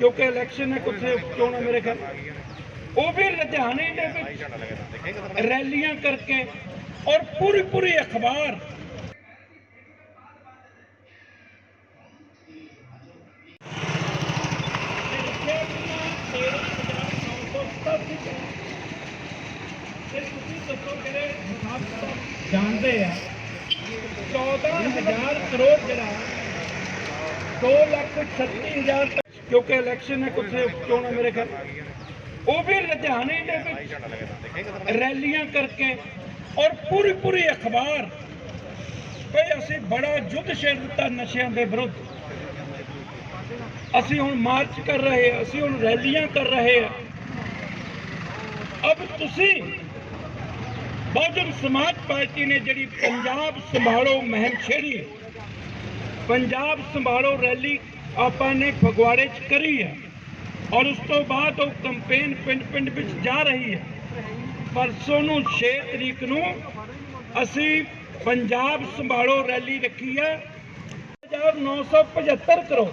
ਕਿਉਂਕਿ ਇਲੈਕਸ਼ਨ ਹੈ ਕੁੱਥੇ ਚੋਣ ਹੈ ਮੇਰੇ ਖਿਆਲ ਉਹ ਵੀ ਲੁਧਿਆਣੇ ਦੇ ਵਿੱਚ ਰੈਲੀਆਂ ਕਰਕੇ ਔਰ ਪੂਰੀ ਪੂਰੀ ਅਖਬਾਰ ਜਾਣਦੇ ਆ 14000 ਕਰੋੜ ਜਿਹੜਾ 2 ਲੱਖ 36000 ਕਿਉਂਕਿ ਇਲੈਕਸ਼ਨ ਹੈ ਕੁੱਥੇ ਚੋਣ ਮੇਰੇ ਖਿਆਲ ਉਹ ਵੀ ਲੁਧਿਆਣੇ ਦੇ ਵਿੱਚ ਰੈਲੀਆਂ ਕਰਕੇ ਔਰ ਪੂਰੀ ਪੂਰੀ ਅਖਬਾਰ ਭਈ ਅਸੀਂ ਬੜਾ ਯੁੱਧ ਛੇੜ ਦਿੱਤਾ ਨਸ਼ਿਆਂ ਦੇ ਵਿਰੁੱਧ। ਅਸੀਂ ਹੁਣ ਮਾਰਚ ਕਰ ਰਹੇ ਹਾਂ, ਅਸੀਂ ਹੁਣ ਰੈਲੀਆਂ ਕਰ ਰਹੇ ਹਾਂ। ਅਬ ਤੁਸੀਂ ਬਹੁਜਨ ਸਮਾਜ ਪਾਰਟੀ ਨੇ ਜਿਹੜੀ ਪੰਜਾਬ ਸੰਭਾਲੋ ਮੁਹਿੰਮ ਛੇੜੀ ਪੰਜਾਬ ਸੰਭਾਲੋ ਰੈਲੀ ਆਪਾਂ ਨੇ ਫਗਵਾੜੇ 'ਚ ਕਰੀ ਹੈ ਔਰ ਉਸ ਤੋਂ ਬਾਅਦ ਉਹ ਕੰਪੇਨ ਪਿੰਡ ਪਿੰਡ ਵਿੱਚ ਜਾ ਰਹੀ ਹੈ ਪਰਸੋਂ ਨੂੰ 6 ਤਰੀਕ ਨੂੰ ਅਸੀਂ ਪੰਜਾਬ ਸੰਭਾਲੋ ਰੈਲੀ ਰੱਖੀ ਹੈ 1975 ਕਰੋੜ।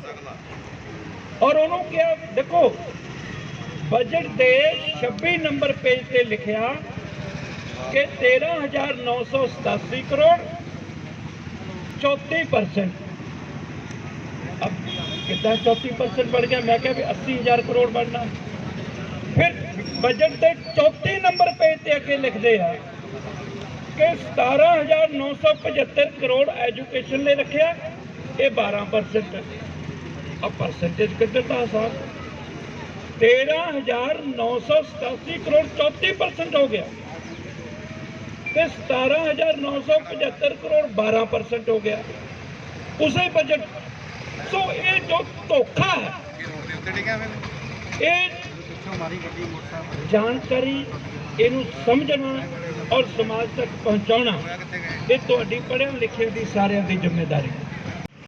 ਔਰ ਉਹਨੂੰ ਕਿਹਾ, ਦੇਖੋ ਬਜਟ ਦੇ 26 ਨੰਬਰ ਪੇਜ ਤੇ ਲਿਖਿਆ ਕਿ 13987 ਕਰੋੜ 34% अब कितना चौथी परसेंट बढ़ गया मैं क्या भी अस्सी हजार करोड़ बढ़ना फिर बजट ਦੇ ਚੌਥੀ ਨੰਬਰ ਪੇਜ ਤੇ ਅੱਗੇ ਲਿਖਦੇ ਆ ਕਿ 17975 ਕਰੋੜ ਐਜੂਕੇਸ਼ਨ ਲਈ ਰੱਖਿਆ ਇਹ 12% ਆ ਪਰਸੈਂਟੇਜ ਕਿੱਧਰ ਦਾ ਹਿਸਾਬ 13987 ਕਰੋੜ 34% ਹੋ ਗਿਆ ਤੇ 17975 ਕਰੋੜ 12% ਹੋ ਗਿਆ ਉਸੇ ਬਜਟ ਸੋ ਇਹ ਜੋ ਧੋਖਾ ਹੈ, ਇਹ ਜਾਣਕਾਰੀ ਇਹਨੂੰ ਸਮਝਣਾ ਔਰ ਸਮਾਜ ਤੱਕ ਪਹੁੰਚਾਉਣਾ, ਇਹ ਤੁਹਾਡੀ ਪੜ੍ਹਿਆ ਲਿਖਿਆ ਦੀ ਸਾਰਿਆਂ ਦੀ ਜ਼ਿੰਮੇਵਾਰੀ ਹੈ।